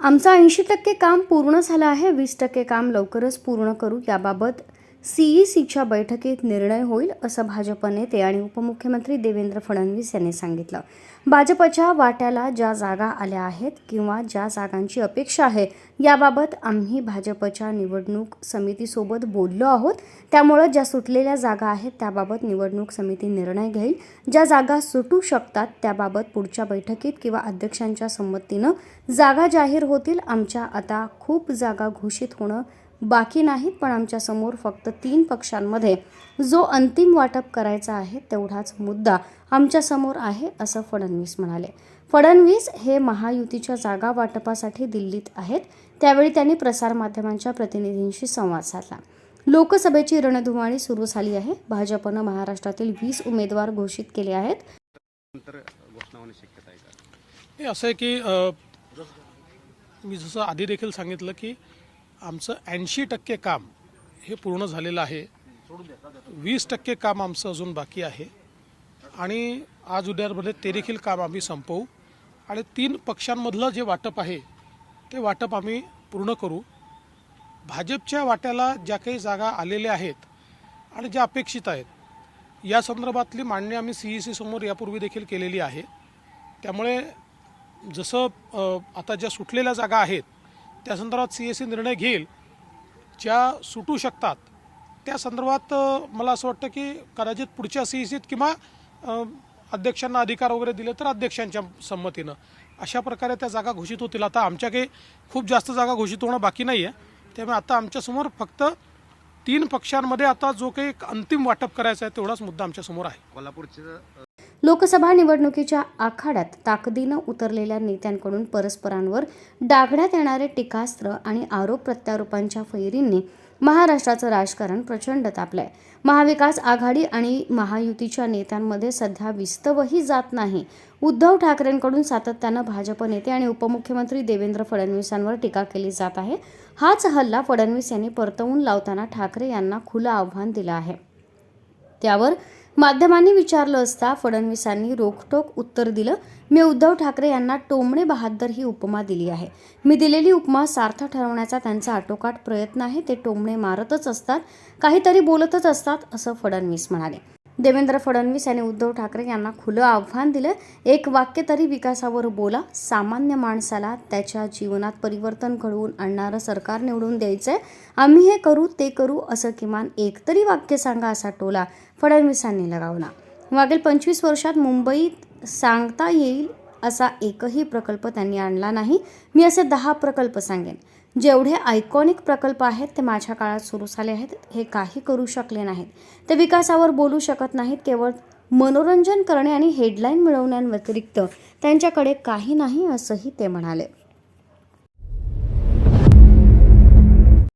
आमचं ऐंशी टक्के काम पूर्ण झालं आहे वीस टक्के काम लवकरच पूर्ण करू. याबाबत सीईसीच्या बैठकीत निर्णय होईल असं भाजप नेते आणि उपमुख्यमंत्री देवेंद्र फडणवीस यांनी सांगितलं. भाजपच्या वाट्याला ज्या जागा आल्या आहेत किंवा ज्या जागांची अपेक्षा आहे याबाबत आम्ही भाजपच्या निवडणूक समितीसोबत बोललो आहोत. त्यामुळं ज्या सुटलेल्या जागा आहेत त्याबाबत निवडणूक समिती निर्णय घेईल. ज्या जागा सुटू शकतात त्याबाबत पुढच्या बैठकीत किंवा अध्यक्षांच्या संमतीनं जागा जाहीर होतील. आमच्या आता खूप जागा घोषित होणं बाकी नाहीत पण आमच्यासमोर फक्त तीन पक्षांमध्ये जो अंतिम वाटप करायचा आहे तेवढाच मुद्दा आमच्यासमोर आहे असं फडणवीस म्हणाले. फडणवीस हे महायुतीच्या जागा वाटपासाठी दिल्लीत आहेत. त्यावेळी त्यांनी प्रसारमाध्यमांच्या प्रतिनिधींशी संवाद साधला. लोकसभेची रणधुमाळी सुरू झाली आहे. भाजपनं महाराष्ट्रातील वीस उमेदवार घोषित केले आहेत. असं आहे की मी जसं आधी देखील सांगितलं की आमचं ऐंशी टक्के काम हे पूर्ण झालेलं आहे. वीस टक्के काम आमचं अजून बाकी आहे. आणि आज उद्यामध्ये ते देखील काम आम्ही संपवू. आणि तीन पक्षांमधलं जे वाटप आहे ते वाटप आम्ही पूर्ण करू. भाजपच्या वाट्याला ज्या काही जागा आलेल्या आहेत आणि ज्या अपेक्षित आहेत या संदर्भातली मांडणी आम्ही सी ई सी समोर यापूर्वी देखील केलेली आहे. त्यामुळे जसं आता ज्या सुटलेल्या जागा आहेत त्या संदर्भात सी एस सी निर्णय घेईल ज्या सुटू शकतात त्या संदर्भात मला असं वाटतं की कदाचित पुढच्या सी एस सीत किंवा अध्यक्षांना अधिकार वगैरे दिले तर अध्यक्षांच्या संमतीनं. अशा प्रकारे त्या जागा घोषित होतील. आता आमच्या काही खूप जास्त जागा घोषित होणं बाकी नाही आहे त्यामुळे आता आमच्यासमोर फक्त तीन पक्षांमध्ये आता जो काही एक अंतिम वाटप करायचा आहे तेवढाच मुद्दा आमच्यासमोर आहे. कोल्हापूरचं लोकसभा निवडणुकीच्या आखाड्यात ताकदीनं उतरलेल्या नेत्यांकडून परस्परांवर डागण्यात येणारे टीकास्त्र आणि आरोप प्रत्यारोपांच्या फैरींनी महाराष्ट्राचं राजकारण प्रचंड तापलंय. महाविकास आघाडी आणि महायुतीच्या नेत्यांमध्ये सध्या विस्तवही जात नाही. उद्धव ठाकरेंकडून सातत्यानं भाजप नेते आणि उपमुख्यमंत्री देवेंद्र फडणवीसांवर टीका केली जात आहे. हाच हल्ला फडणवीस यांनी परतवून लावताना ठाकरे यांना खुलं आव्हान दिलं आहे. त्यावर माध्यमांनी विचारलं असता फडणवीसांनी रोखटोक उत्तर दिलं. मी उद्धव ठाकरे यांना टोमणे बहादर ही उपमा दिली आहे. मी दिलेली उपमा सार्थ ठरवण्याचा त्यांचा आटोकाट प्रयत्न आहे. ते टोमणे मारतच असतात काहीतरी बोलतच असतात असं फडणवीस म्हणाले. देवेंद्र फडणवीस यांनी उद्धव ठाकरे यांना खुलं आव्हान दिलं. एक वाक्य तरी विकासावर बोला. सामान्य माणसाला त्याच्या जीवनात परिवर्तन घडवून आणणारं सरकार निवडून द्यायचंय. आम्ही हे करू ते करू असं किमान एक तरी वाक्य सांगा असा टोला फडणवीसांनी लगावला. मागील पंचवीस वर्षात मुंबईत सांगता येईल असा एकही प्रकल्प त्यांनी आणला नाही. मी असे दहा प्रकल्प सांगेन. जेवढे आयकॉनिक प्रकल्प आहेत ते माझ्या काळात सुरू झाले आहेत. हे काही करू शकले नाहीत. ते विकासावर बोलू शकत नाहीत. केवळ मनोरंजन करणे आणि हेडलाईन मिळवण्याव्यतिरिक्त त्यांच्याकडे काही नाही असंही ते म्हणाले.